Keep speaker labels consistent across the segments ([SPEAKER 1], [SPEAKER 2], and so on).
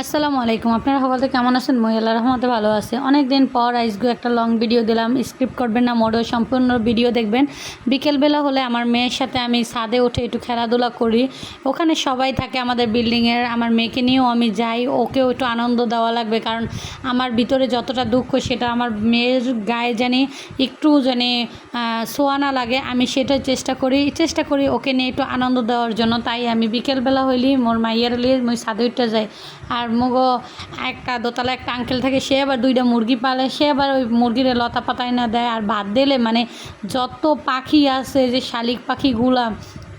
[SPEAKER 1] আসসালামু আলাইকুম। আপনারা সকলে কেমন আছেন? আল্লাহ রহমতে ভালো আছে। অনেক দিন পর আইসগু একটা লং ভিডিও দিলাম। স্ক্রিপ্ট করবেন না মোডও সম্পূর্ণ ভিডিও দেখবেন। বিকেলবেলা হলে আমার মেয়ের সাথে আমি ছাদে উঠে একটু খেলাধুলা করি। ওখানে সবাই থাকে আমাদের বিল্ডিংয়ের আমার মেয়েকে নিয়েও আমি যাই। ওকেও একটু আনন্দ দেওয়া লাগবে। কারণ আমার ভিতরে যতটা দুঃখ, সেটা আমার মেয়ের গায়ে জানি একটু জানি সোয়ানা লাগে। আমি সেটা চেষ্টা করি। চেষ্টা করি ওকে নিয়ে একটু আনন্দ দেওয়ার জন্য। তাই আমি বিকেলবেলা হইলি মোর মাইয়ার লিয়ে মই ছাদে উঠতে যাই। আর মুগো একটা দোতলা একটা আঙ্কেল থাকে, সে আবার দুইটা মুরগি পালে, সে আবার ওই মুরগিরে লতা পাতায় না দেয় আর ভাত দিলে মানে যত পাখি আছে যে শালিক পাখিগুলা,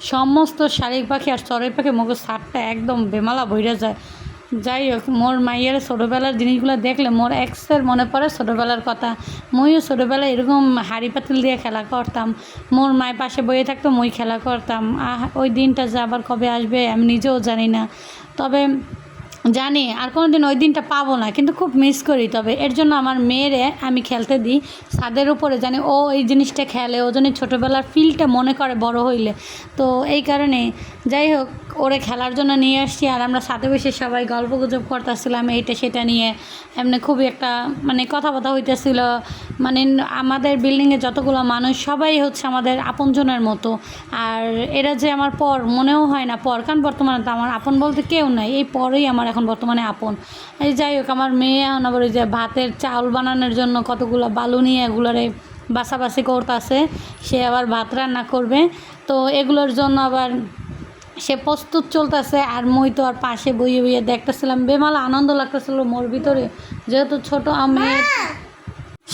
[SPEAKER 1] সমস্ত শালিক পাখি আর চড়াই পাখি মুগো সারটা একদম বেমালা ভইরা যায়। যাই হোক, মোর মাইয়ের ছোটোবেলার জিনিসগুলো দেখলে মোর এক্সের মনে পড়ে ছোটোবেলার কথা। মইও ছোটোবেলায় এরকম হাড়ি পাতিল দিয়ে খেলা করতাম, মোর মায়ের পাশে বইয়ে থাকতো মই খেলা করতাম। আহ, ওই দিনটা যে আবার কবে আসবে আমি নিজেও জানি না। তবে জানি, আর কোনো দিন ওই দিনটা পাবো না, কিন্তু খুব মিস করি। তবে এর জন্য আমার মেয়েরে আমি খেলতে দিই। ছাদের উপরে জানি ও এই জিনিসটা খেলে, ও জন্য ছোটোবেলার ফিলটা মনে করে বড় হইলে। তো এই কারণে যাই হোক, ওরে খেলার জন্য নিয়ে আসছি আর আমরা সাথে বসে সবাই গল্প গুজব করতেছিলাম, এইটা সেটা নিয়ে। এমনি খুবই একটা মানে কথাবার্তা হইতেছিল। মানে আমাদের বিল্ডিংয়ে যতগুলো মানুষ, সবাই হচ্ছে আমাদের আপনজনের মতো। আর এরা যে আমার পর, মনেও হয় না পর। কারণ বর্তমানে তো আমার আপন বলতে কেউ নাই। এই পরেই আমার এখন বর্তমানে আপন। এই যাই হোক, আমার মেয়ে এখন আবার ওই যে ভাতের চাউল বানানোর জন্য কতগুলো বালু নিয়ে এগুলোরে বাসাবাসি করতেছে। সে আবার ভাত রান্না করবে। তো এগুলোর জন্য আবার সে প্রস্তুত চলতেছে আর মই তো আর পাশে বইয়ে বইয়ে দেখতেছিলাম। বেমাল আনন্দ লাগতেছিল মোর ভিতরে। যেহেতু ছোট আমি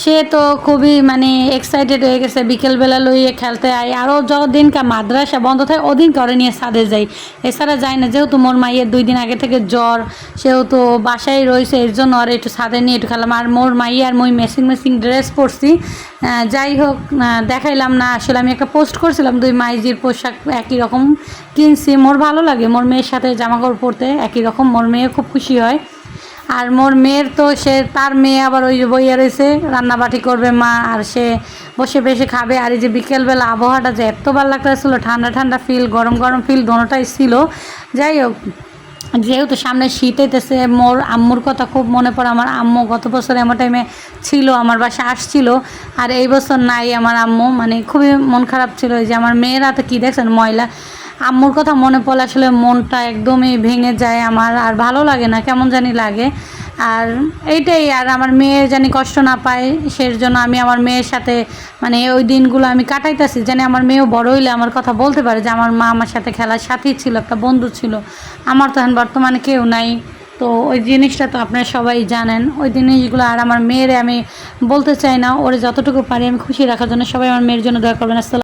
[SPEAKER 1] সে তো খুবই মানে এক্সাইটেড হয়ে গেছে, বিকেলবেলা লইয়ে খেলতে আয়। আরও যদিনকা মাদ্রাসা বন্ধ থাকে, ওদিন করে নিয়ে ছাদে যাই। এছাড়া যায় না, যেহেতু মোর মাইয়ের দুই দিন আগে থেকে জ্বর, সেহেতু বাসায় রয়েছে এর জন্য আর একটু ছাদে নিয়ে একটু খেলাম। আর মোর মাই আর মই মেসিং মেসিং ড্রেস পরছি। যাই হোক দেখাইলাম না। আসলে আমি একটা পোস্ট করছিলাম, দুই মাইজির পোশাক একই রকম কিনছি। মোর ভালো লাগে, মোর মেয়ের সাথে জামা কাপড় পরতে একই রকম, মোর মেয়ে খুব খুশি হয়। আর মোর মেয়ের তো সে, তার মেয়ে আবার ওই বইয়া রয়েছে, রান্নাবাটি করবে মা, আর সে বসে বসে খাবে। আর এই যে বিকেলবেলা আবহাওয়াটা যে এত ভালো লাগতেছিল, ঠান্ডা ঠান্ডা ফিল গরম গরম ফিল দোনোটাই ছিল। যাই হোক, যেহেতু সামনে শীত হইতেছে মোর আম্মুর কথা খুব মনে পড়ে। আমার আম্মু গত বছর এমন টাইমে ছিল, আমার বাসা আসছিল। আর এই বছর নাই আমার আম্মু মানে খুবই মন খারাপ ছিল। যে আমার মেয়েরা তো কী দেখছেন, ময়লা আম্মুর কথা মনে পড়লে আসলে মনটা একদমই ভেঙে যায় আমার, আর ভালো লাগে না, কেমন জানি লাগে। আর এইটাই, আর আমার মেয়ে জানি কষ্ট না পায় সের জন্য আমি আমার মেয়ের সাথে মানে ওই দিনগুলো আমি কাটাইতেছি। জানি আমার মেয়েও বড় হইলে আমার কথা বলতে পারে যে আমার মা আমার সাথে খেলার সাথী ছিল, একটা বন্ধু ছিল। আমার তো এখন বর্তমানে কেউ নাই। তো ওই জিনিসটা তো আপনারা সবাই জানেন। ওই জিনিসগুলো আর আমার মেয়েরে আমি বলতে চাই না, ওরে যতটুকু পারি আমি খুশি রাখার জন্য সবাই আমার মেয়ের জন্য দয়া করবেন। আসসালাম